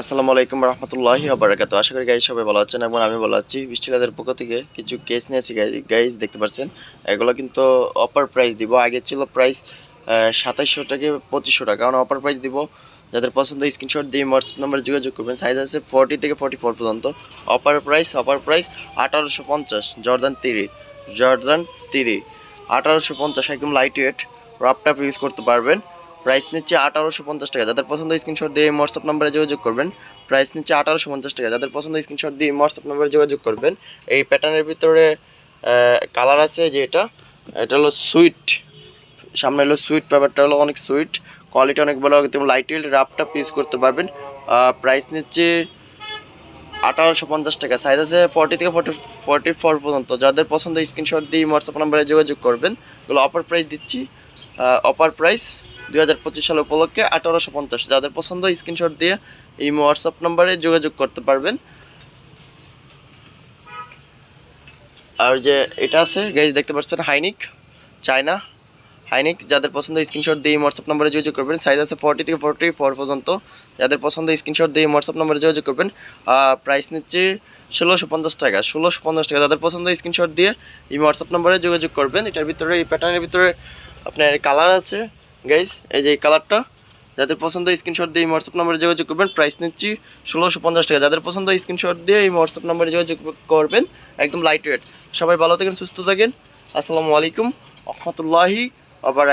আসসালামু আলাইকুম রহমতুল্লাহি আবরাকাত আশা করি গাইজ সবাই ভালো আছেন এবং আমি ভালো আছি। বৃষ্টিরাদের পক্ষ থেকে কিছু কেস নিয়েছি গাইজ দেখতে পাচ্ছেন। এগুলো কিন্তু অপার প্রাইস দিব। আগে ছিল প্রাইস সাতাইশশো থেকে পঁচিশশো টাকা। কারণ অপার প্রাইস দিব। যাদের পছন্দ স্ক্রিনশট দিয়ে হোয়াটসঅ্যাপ নাম্বারে যোগাযোগ করবেন। সাইজ আছে ফর্টি থেকে ফর্টি ফোর পর্যন্ত। অপার প্রাইস অপার প্রাইস আঠারোশো পঞ্চাশ। জর্দান তিরি। জর্দান তিরি। আঠারোশো পঞ্চাশ, একদম লাইট ওয়েট রাপটাপ ইউজ করতে পারবেন। প্রাইস নিচ্ছে আঠারোশো পঞ্চাশ টাকা। যাদের পছন্দ স্ক্রিনশট দিয়ে হোয়াটসঅ্যাপ নাম্বারে যোগাযোগ করবেন, প্রাইস নিচ্ছে আঠারোশো পঞ্চাশ টাকা। যাদের পছন্দ স্ক্রিনশট দিয়ে হোয়াটসঅ্যাপ নাম্বারে যোগাযোগ করবেন, এই প্যাটার্নের ভিতরে কালার আছে যে এটা এটা হলো সুইট সামনে হলো সুইট পেপারটা হলো অনেক সুইট কোয়ালিটি অনেক ভালো, একদম লাইট রাফটা পিস করতে পারবেন। প্রাইস নিচ্ছে আঠারোশো পঞ্চাশ টাকা। সাইজ আছে ফর্টি থেকে ফর্টি ফর্টি ফোর পর্যন্ত। যাদের পছন্দ স্ক্রিনশট দিয়ে হোয়াটসঅ্যাপ নাম্বারে যোগাযোগ করবেন, এগুলো অফার প্রাইস দিচ্ছি। অফার প্রাইস দুই হাজার পঁচিশ সাল উপলক্ষে আঠারোশো পঞ্চাশ। যাদের পছন্দ স্ক্রিনশট দিয়ে এই হোয়াটসঅ্যাপ নাম্বারে যোগাযোগ করতে পারবেন। আর যে এটা আছে গাইজ দেখতে পাচ্ছেন হাইনিক চায়না হাইনিক যাদের পছন্দ স্ক্রিনশট দিয়ে হোয়াটসঅ্যাপ নাম্বারে যোগাযোগ করবেন। সাইজ আছে ফর্টি থেকে ফর্টি ফোর পর্যন্ত। যাদের পছন্দ স্ক্রিনশট দিয়ে হোয়াটসঅ্যাপ নাম্বারে যোগাযোগ করবেন। প্রাইস নিচ্ছে ষোলোশো পঞ্চাশ টাকা। ষোলোশো পঞ্চাশ টাকা। যাদের পছন্দ স্ক্রিনশট দিয়ে এই হোয়াটসঅ্যাপ নাম্বারে যোগাযোগ করবেন। এটার ভিতরে, এই প্যাটার্নের ভিতরে আপনার কালার আছে। গাইজ এই যে এই কালারটা যাদের পছন্দ স্ক্রিনশট দিয়ে এই হোয়াটসঅ্যাপ নাম্বারে যোগাযোগ করবেন প্রাইস নিচ্ছি ষোলোশো পঞ্চাশ টাকা। যাদের পছন্দ স্ক্রিনশট দিয়ে এই হোয়াটসঅ্যাপ নাম্বারে যোগাযোগ করবেন, একদম লাইট ওয়েট সবাই ভালো থাকেন, সুস্থ থাকেন। আসসালামু আলাইকুম, রহমতুল্লাহি আবার